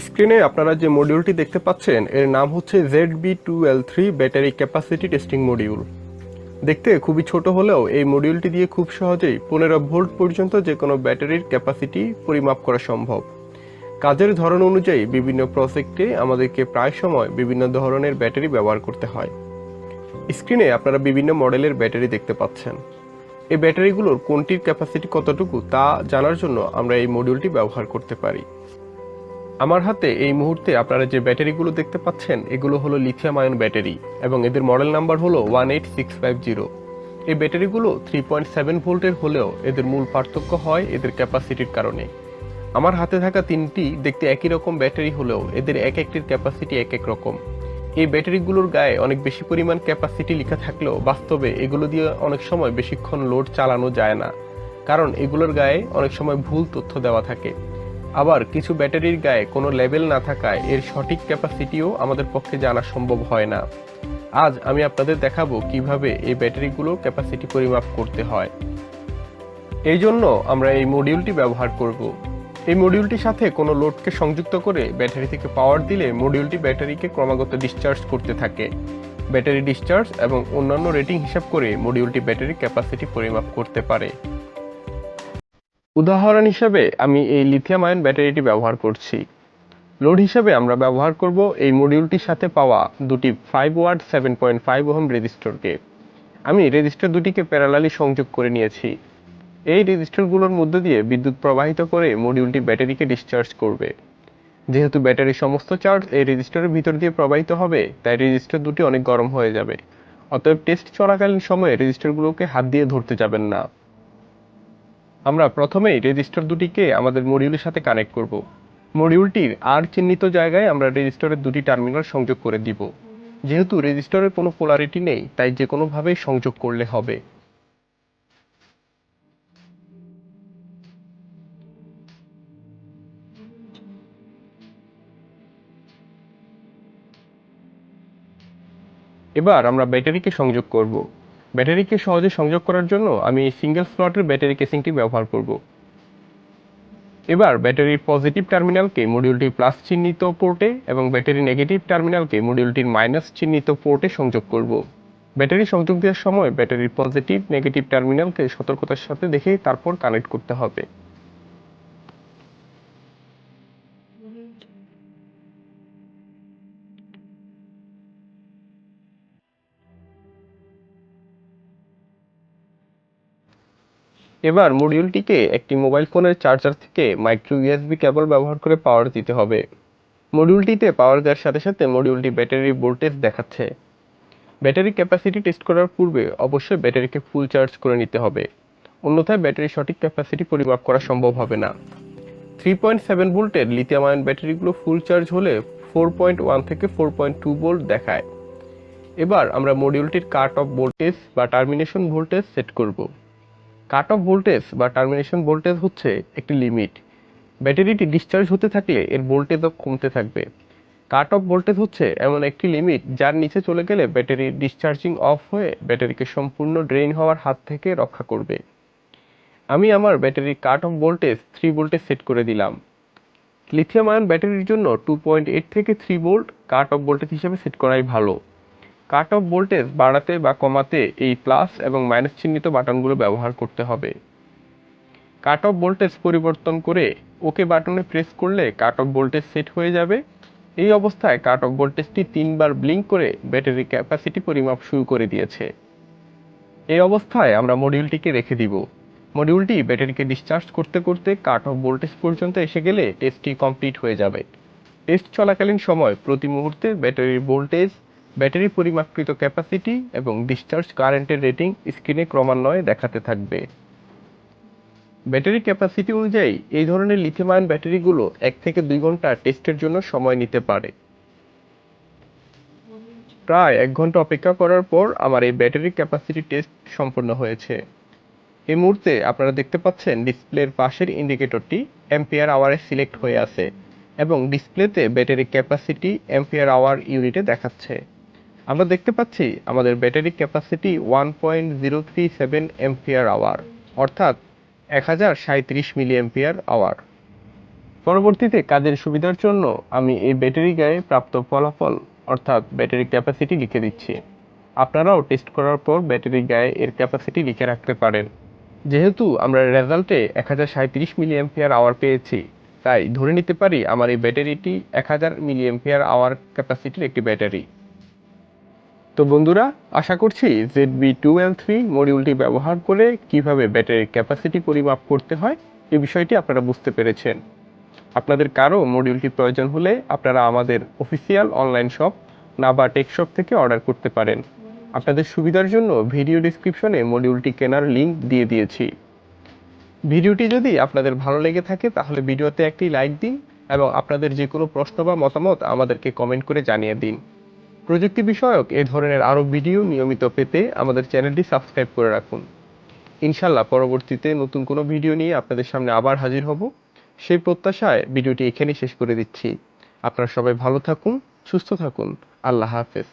স্ক্রিনে আপনারা যে মডিউলটি দেখতে পাচ্ছেন, এর নাম হচ্ছে Z B two L three battery capacity testing module দেখতে খুবই ছোট হলেও এই মডিউলটি দিয়ে খুব সহজেই পনেরো ভোল্ট পর্যন্ত যে কোনো ব্যাটারির ক্যাপাসিটি পরিমাপ করা সম্ভব। কাজের ধরন অনুযায়ী বিভিন্ন প্রজেক্টে আমাদেরকে প্রায় সময় বিভিন্ন ধরনের ব্যাটারি ব্যবহার করতে হয়। স্ক্রিনে আপনারা বিভিন্ন মডেলের ব্যাটারি দেখতে পাচ্ছেন। এই ব্যাটারিগুলোর কোনটির ক্যাপাসিটি কতটুকু তা জানার জন্য আমরা এই মডিউলটি ব্যবহার করতে পারি। আমার হাতে এই মুহূর্তে আপনারা যে ব্যাটারিগুলো দেখতে পাচ্ছেন, এগুলো হলো লিথিয়াম আয়ন ব্যাটারি এবং এদের মডেল নাম্বার হলো one eight six five zero এই ব্যাটারিগুলো থ্রি পয়েন্ট সেভেন ভোল্টের হলেও এদের মূল পার্থক্য হয় এদের ক্যাপাসিটির কারণে। আমার হাতে থাকা তিনটি দেখতে একই রকম ব্যাটারি হলেও এদের এক একটির ক্যাপাসিটি এক এক রকম। এই ব্যাটারিগুলোর গায়ে অনেক বেশি পরিমাণ ক্যাপাসিটি লেখা থাকলেও বাস্তবে এগুলো দিয়ে অনেক সময় বেশিক্ষণ লোড চালানো যায় না। কারণ এগুলোর গায়ে অনেক সময় ভুল তথ্য দেওয়া থাকে। আবার কিছু ব্যাটারির গায়ে কোনো লেভেল না থাকায় এর সঠিক ক্যাপাসিটিও আমাদের পক্ষে জানা সম্ভব হয় না। আজ আমি আপনাদের দেখাবো কীভাবে এই ব্যাটারিগুলোর ক্যাপাসিটি পরিমাপ করতে হয়। এই জন্য আমরা এই মডিউলটি ব্যবহার করব। এই মডিউলটির সাথে কোনো লোডকে সংযুক্ত করে ব্যাটারি থেকে পাওয়ার দিলে মডিউলটি ব্যাটারিকে ক্রমাগত ডিসচার্জ করতে থাকে। ব্যাটারি ডিসচার্জ এবং অন্যান্য রেটিং হিসাব করে মডিউলটি ব্যাটারি ক্যাপাসিটি পরিমাপ করতে পারে। উদাহরণ হিসাবে, আমি এই লিথিয়াম আয়ন ব্যাটারিটি ব্যবহার করছি। লোড হিসেবে আমরা ব্যবহার করব এই মডিউলটির সাথে পাওয়া দুটি five watt seven point five ohm রেজিস্টরকে। আমি রেজিস্টার দুটিকে প্যারালালি সংযোগ করে নিয়েছি। এই রেজিস্টারগুলোর মধ্য দিয়ে বিদ্যুৎ প্রবাহিত করে মডিউলটি ব্যাটারিকে ডিসচার্জ করবে। যেহেতু ব্যাটারির সমস্ত চার্জ এই রেজিস্টারের ভিতর দিয়ে প্রবাহিত হবে, তাই রেজিস্টার দুটি অনেক গরম হয়ে যাবে। অতএব টেস্ট চলাকালীন সময়ে রেজিস্টারগুলোকে হাত দিয়ে ধরতে যাবেন না। আমরা প্রথমেই রেজিস্টার দুটিকে আমাদের মডিউলের সাথে কানেক্ট করব। মডিউলটির আর চিহ্নিত জায়গায় আমরা রেজিস্টারের দুটি টার্মিনাল সংযোগ করে দিব। যেহেতু রেজিস্টারের কোনো পোলারিটি নেই, তাই যে কোনোভাবেই সংযোগ করলে হবে। এবার আমরা ব্যাটারিকে সংযোগ করব। ব্যাটারিকে সহজে সংযোগ করার জন্য আমি সিঙ্গেল স্লটের ব্যাটারি কেসিংটি ব্যবহার করব। এবার ব্যাটারির পজিটিভ টার্মিনালকে মডিউলটির প্লাস চিহ্নিত পোর্টে এবং ব্যাটারি নেগেটিভ টার্মিনালকে মডিউলটির মাইনাস চিহ্নিত পোর্টে সংযোগ করব। ব্যাটারি সংযোগ দেওয়ার সময় ব্যাটারির পজিটিভ নেগেটিভ টার্মিনালকে সতর্কতার সাথে দেখে তারপর কানেক্ট করতে হবে। এবার মডিউলটিকে একটি মোবাইল ফোনের চার্জার থেকে মাইক্রো ইউএসবি কেবল ব্যবহার করে পাওয়ার দিতে হবে। মডিউলটিতে পাওয়ার দেওয়ার সাথে সাথে মডিউলটি ব্যাটারির ভোল্টেজ দেখাচ্ছে। ব্যাটারি ক্যাপাসিটি টেস্ট করার পূর্বে অবশ্যই ব্যাটারিকে ফুল চার্জ করে নিতে হবে। অন্যথায় ব্যাটারির সঠিক ক্যাপাসিটি পরিমাপ করা সম্ভব হবে না। থ্রি পয়েন্ট সেভেন ভোল্টের লিথিয়াম আয়ন ব্যাটারিগুলো ফুল চার্জ হলে ফোর পয়েন্ট ওয়ান থেকে ফোর পয়েন্ট টু ভোল্ট দেখায়। এবার আমরা মডিউলটির কাট অফ ভোল্টেজ বা টার্মিনেশন ভোল্টেজ সেট করব। কাট অফ ভোল্টেজ বা টার্মিনেশন ভোল্টেজ হচ্ছে একটি লিমিট। ব্যাটারিটি ডিসচার্জ হতে থাকলে এর ভোল্টেজও কমতে থাকবে। কাট অফ ভোল্টেজ হচ্ছে এমন একটি লিমিট যার নিচে চলে গেলে ব্যাটারি ডিসচার্জিং অফ হয়ে ব্যাটারিকে সম্পূর্ণ ড্রেন হওয়ার হাত থেকে রক্ষা করবে। আমি আমার ব্যাটারির কাট অফ ভোল্টেজ থ্রি ভোল্টে সেট করে দিলাম। লিথিয়াম আয়ন ব্যাটারির জন্য টু পয়েন্ট এইট থেকে three volt cut off voltage হিসেবে সেট করাই ভালো। কাট অফ ভোল্টেজ বাড়াতে বা কমাতে এই প্লাস এবং মাইনাস চিহ্নিত বাটনগুলো ব্যবহার করতে হবে। কাট অফ ভোল্টেজ পরিবর্তন করে ওকে বাটনে প্রেস করলে কাট অফ ভোল্টেজ সেট হয়ে যাবে। এই অবস্থায় কাট অফ ভোল্টেজটি তিনবার ব্লিঙ্ক করে ব্যাটারি ক্যাপাসিটি পরিমাপ শুরু করে দিয়েছে। এই অবস্থায় আমরা মডিউলটিকে রেখে দিব। মডিউলটি ব্যাটারিকে ডিসচার্জ করতে করতে কাট অফ ভোল্টেজ পর্যন্ত এসে গেলে টেস্টটি কমপ্লিট হয়ে যাবে। টেস্ট চলাকালীন সময় প্রতি মুহূর্তে ব্যাটারির ভোল্টেজ ব্যাটারি পরিমাপকৃত ক্যাপাসিটি এবং ডিসচার্জ কারেন্টের রেটিং স্ক্রিনে ক্রমান্বয়ে দেখাতে থাকবে। ব্যাটারি ক্যাপাসিটি অনুযায়ী এই ধরনের লিথিয়াম ব্যাটারিগুলো এক থেকে দুই ঘণ্টা টেস্টের জন্য সময় নিতে পারে। প্রায় এক ঘণ্টা অপেক্ষা করার পর আমার এই ব্যাটারি ক্যাপাসিটি টেস্ট সম্পন্ন হয়েছে। এই মুহূর্তে আপনারা দেখতে পাচ্ছেন ডিসপ্লের পাশের ইন্ডিকেটরটি অ্যাম্পিয়ার আওয়ারে সিলেক্ট হয়ে আছে এবং ডিসপ্লেতে ব্যাটারি ক্যাপাসিটি অ্যাম্পিয়ার আওয়ার ইউনিটে দেখাচ্ছে। আমরা দেখতে পাচ্ছি আমাদের battery capacity one point zero three seven ampere hour, অর্থাৎ এক হাজার সাঁত্রিশ মিলি এম্পিয়ার আওয়ার। পরবর্তীতে কাজের সুবিধার জন্য আমি এই ব্যাটারি গায়ে প্রাপ্ত ফলাফল, অর্থাৎ ব্যাটারি ক্যাপাসিটি লিখে দিচ্ছি। আপনারাও টেস্ট করার পর ব্যাটারি গায়ে এর ক্যাপাসিটি লিখে রাখতে পারেন। যেহেতু আমরা রেজাল্টে এক হাজার সাঁত্রিশ মিলি এম্পিয়ার আওয়ার পেয়েছি, তাই ধরে নিতে পারি আমার এই ব্যাটারিটি এক হাজার মিলি এম্পিয়ার আওয়ার ক্যাপাসিটির একটি ব্যাটারি। তো বন্ধুরা, আশা করছি Z B two L three মডিউলটি ব্যবহার করে কীভাবে ব্যাটারির ক্যাপাসিটি পরিমাপ করতে হয় এই বিষয়টি আপনারা বুঝতে পেরেছেন। আপনাদের কারও মডিউলটি প্রয়োজন হলে আপনারা আমাদের official online shop Naba Techshop থেকে অর্ডার করতে পারেন। আপনাদের সুবিধার জন্য ভিডিও ডিসক্রিপশনে মডিউলটি কেনার লিংক দিয়ে দিয়েছি। ভিডিওটি যদি আপনাদের ভালো লেগে থাকে, তাহলে ভিডিওতে একটি লাইক দিন এবং আপনাদের যে কোনো প্রশ্ন বা মতামত আমাদেরকে কমেন্ট করে জানিয়ে দিন। প্রযুক্তি বিষয়ক এ ধরনের আরও ভিডিও নিয়মিত পেতে আমাদের চ্যানেলটি সাবস্ক্রাইব করে রাখুন। ইনশাল্লাহ পরবর্তীতে নতুন কোনো ভিডিও নিয়ে আপনাদের সামনে আবার হাজির হব। সেই প্রত্যাশায় ভিডিওটি এখানেই শেষ করে দিচ্ছি। আপনারা সবাই ভালো থাকুন, সুস্থ থাকুন। আল্লাহ হাফেজ।